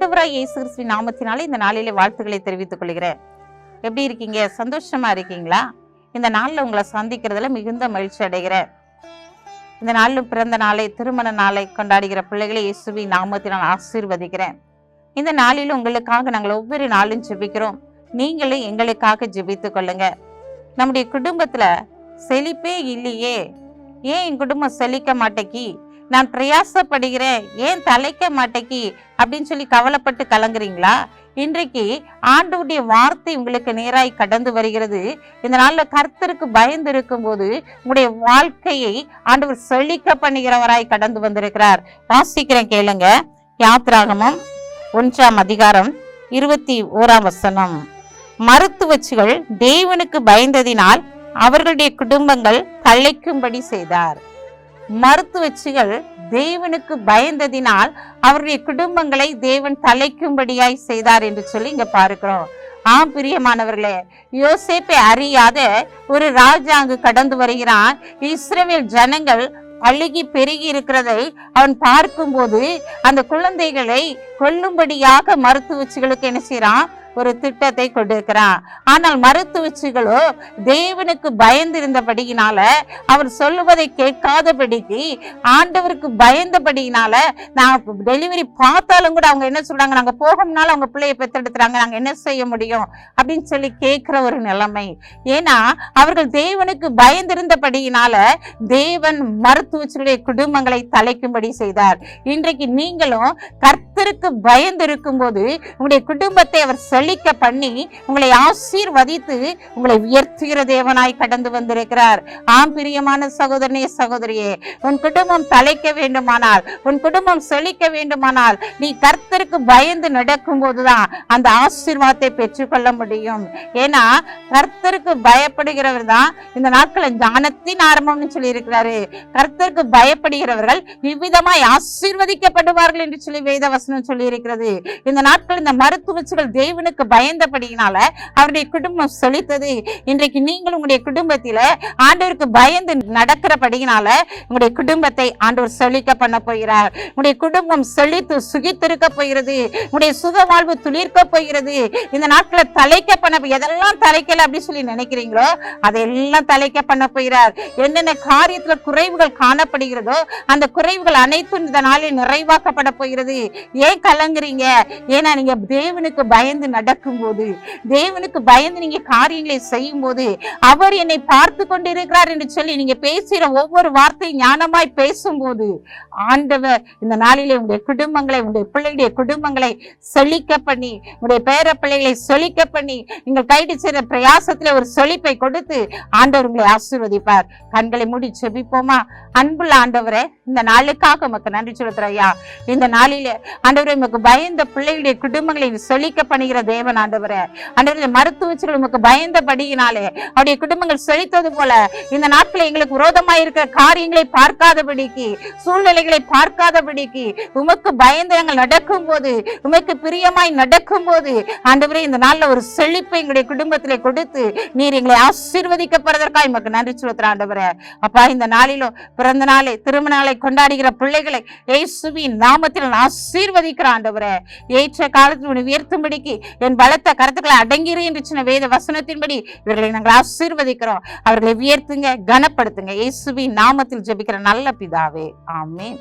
ஆண்டவராய் இயேசு கிறிஸ்துவின் நாமத்தினாலே இந்த நாளிலே வாழ்த்துக்களை தெரிவித்துக் கொள்கிறேன். எப்படி இருக்கீங்க? சந்தோஷமா இருக்கீங்களா? இந்த நாளில் உங்களை சந்திக்கிறதுல மிகுந்த மகிழ்ச்சி அடைகிறேன். இந்த நாளிலும் பிறந்த நாளை திருமண நாளை கொண்டாடுகிற பிள்ளைகளை இயேசுவின் நாமத்தினால் ஆசீர்வதிக்கிறேன். இந்த நாளில் உங்களுக்காக நாங்கள் ஒவ்வொரு நாளும் ஜெபிக்கிறோம். நீங்களும் எங்களுக்காக ஜெபித்துக் கொள்ளுங்க. நம்முடைய குடும்பத்துல செழிப்பே இல்லையே. ஏன் என் குடும்பம் செழிக்க மாட்டேக்கி? நான் பிரயாசப்படுகிறேன் ஏன் தலைக்க மாட்டேக்கி? அப்படின்னு சொல்லி கவலைப்பட்டு கலங்குறீங்களா? இன்றைக்கு ஆண்டவுடைய வார்த்தை உங்களுக்கு நேராய் கடந்து வருகிறது. இந்த நாளில் கர்த்தருக்கு பயந்து இருக்கும்போது உங்களுடைய வாழ்க்கையை ஆண்டவர் செழிக்க பண்ணுகிறவராய் கடந்து வந்திருக்கிறார். வாசிக்கிறேன் கேளுங்க. யாத்ராகமம் ஒன்றாம் அதிகாரம் இருபத்தி ஓராம் வசனம். மருத்துவச்சிகள் தேவனுக்கு பயந்ததினால் அவர்களுடைய குடும்பங்கள் கலைக்கும்படி செய்தார். மருத்துவச்சிகள் தேவனுக்கு பயந்ததினால் அவருடைய குடும்பங்களை தேவன் தலைக்கும்படியாய் செய்தார் என்று சொல்லி இங்க பார்க்கிறோம். ஆம் பிரியமானவர்களே யோசேப்பை அறியாத ஒரு ராஜா அங்கு கடந்து வருகிறான். இஸ்ரேல் ஜனங்கள் அழுகி பெருகி இருக்கிறதை அவன் பார்க்கும்போது அந்த குழந்தைகளை கொல்லும்படியாக மருத்துவச்சிகளுக்கு என்ன செய்யறான் ஒரு திட்டத்தை கொடுக்கிறான். ஆனால் மருத்துவச்சிகளோ தேவனுக்கு பயந்திருந்தபடியினால அவர் சொல்லுவதை கேட்காதபடிக்கு ஆண்டவருக்கு பயந்தபடியினால நான் டெலிவரி பார்த்தாலும் கூட அவங்க என்ன சொல்றாங்க நாங்க போகணும்னாலும் அவங்க பிள்ளையை பெற்றெடுத்துறாங்க நாங்க என்ன செய்ய முடியும்? அப்படின்னு சொல்லி கேட்கிற ஒரு நிலைமை. ஏன்னா அவர்கள் தேவனுக்கு பயந்திருந்தபடியினால தேவன் மருத்துவச்சிகளுடைய குடும்பங்களை தலைக்கும்படி செய்தார். இன்றைக்கு நீங்களும் கர்த்தருக்கு பயந்து இருக்கும்போது உங்களுடைய குடும்பத்தை அவர் சொல்லி செழிக்க பண்ணி உங்களை ஆசீர்வதித்து உங்களை உயர்த்துகிற தேவனாய் கடந்து வந்திருக்கிறார். ஆம் பிரியமான சகோதரனே சகோதரியே உன் குடும்பம் தலைக்க வேண்டுமானால் உன் குடும்பம் செழிக்க வேண்டுமானால் நீ கர்த்தருக்கு பயந்து நடக்கும் போதுதான் அந்த ஆசீர்வாதத்தை பெற்றுக்கொள்ள முடியும். ஏன்னா கர்த்தருக்கு பயப்படுகிறவர் தான் இந்த நாட்கள் ஞானத்தின் ஆரம்பம்னு சொல்லி இருக்கிறாரு கர்த்தருக்கு பயப்படுகிறவர்கள் இவ்விதமாய் ஆசீர்வதிக்கப்படுவார்கள் என்று சொல்லி வேத வசனம் சொல்லி இருக்கிறது இந்த நாட்கள் இந்த மருத்துவச்சுகள் மருத்துவச்சிகள் தேவனுக்கு பயந்தபடியினால அவருடைய குடும்பம் சொலித்தது இன்றைக்கு நீங்கள் உங்களுடைய குடும்பத்தில் ஆண்டவருக்கு பயந்து நடக்கிறபடியினால உங்களுடைய குடும்பத்தை ஆண்டவர் சொல்லிக்க பண்ண போகிறார். உங்களுடைய குடும்பம் செழித்து சுகித்திருக்க போகிறது. உங்களுடைய சுக வாழ்வு துளிர்க்க போகிறது. இந்த நாட்களை தலைக்க பண்ண எதெல்லாம் தலைக்கல அப்படின்னு சொல்லி நினைக்கிறீங்களோ அதையெல்லாம் தலைக்க பண்ண போகிறார். என்னென்ன காரியத்துல குறைவுகள் காணப்படுகிறதோ அந்த குறைவுகள் அனைத்தும் இந்த நாளில் நிறைவாக்கப்பட போகிறது. ஏன் கலங்குறீங்க? ஏன்னா நீங்க தேவனுக்கு பயந்து நடக்கும் போது தேவனுக்கு பயந்து நீங்க காரியங்களை செய்யும் போது அவர் என்னை பார்த்து கொண்டிருக்கிறார் என்று சொல்லி நீங்க பேசுகிற ஒவ்வொரு வார்த்தையும் ஞானமாய் பேசும்போது ஆண்டவர் இந்த நாளிலே உங்களுடைய குடும்பங்களை உங்களுடைய பிள்ளைகளுடைய குடும்பங்களை செழிக்க பண்ணி உங்களுடைய பேர பிள்ளைகளை செழிக்க பண்ணி நீங்கள் கைடு செய்கிற பிரயாசத்துல ஒரு செழிப்பை கொடுத்து ஆண்டவர் உங்களை ஆசீர்வதிப்பார். கண்களை மூடி செபிப்போமா அன்புள்ள ஆண்டவரே இந்த நாளுக்காக உமக்கு நன்றி செலுத்துறோம் இந்த நாளிலே ஆண்டவரை உமக்கு பயந்த பிள்ளைகளுடைய குடும்பங்களை செழிக்க பண்ணுகிறது. தேவன் ஆண்டவரே. ஆண்டவரே மருத்துவச்சல் உமக்கு பயந்தபடியினாலே அவருடைய குடும்பங்கள் செழித்தது போல இந்த நாட்களில் எங்களுக்கு விரோதமாக இருக்கிற காரியங்களை பார்க்காதபடிக்கு சூழ்நிலைகளை பார்க்காதபடிக்கு உமக்கு பயந்து நாங்கள் நடக்கும் போது உமக்கு பிரியமாய் நடக்கும் போது ஆண்டவரே இந்த நாளில் ஒரு செழிப்பை எங்களுடைய குடும்பத்தில் கொடுத்து நீர் எங்களை ஆசீர்வதிக்கப்படுவதற்காக உமக்கு நன்றி செலுத்துற ஆண்டவரே. அப்பா இந்த நாளிலும் பிறந்த நாளை திருமண நாளை கொண்டாடுகிற பிள்ளைகளை ஏசுவின் நாமத்தில் ஆசீர்வதிக்கிற ஆண்டவரே. ஏற்ற காலத்தில் உன்னை உயர்த்தும்படிக்கு என் பலத்த கருத்துக்களை அடங்கிரு என்று சொன்ன வேத வசனத்தின்படி இவர்களை நாங்கள் ஆசீர்வதிக்கிறோம். அவர்களை உயர்த்துங்க கனப்படுத்துங்க. இயேசுவின் நாமத்தில் ஜெபிக்கிற நல்ல பிதாவே. ஆமென்.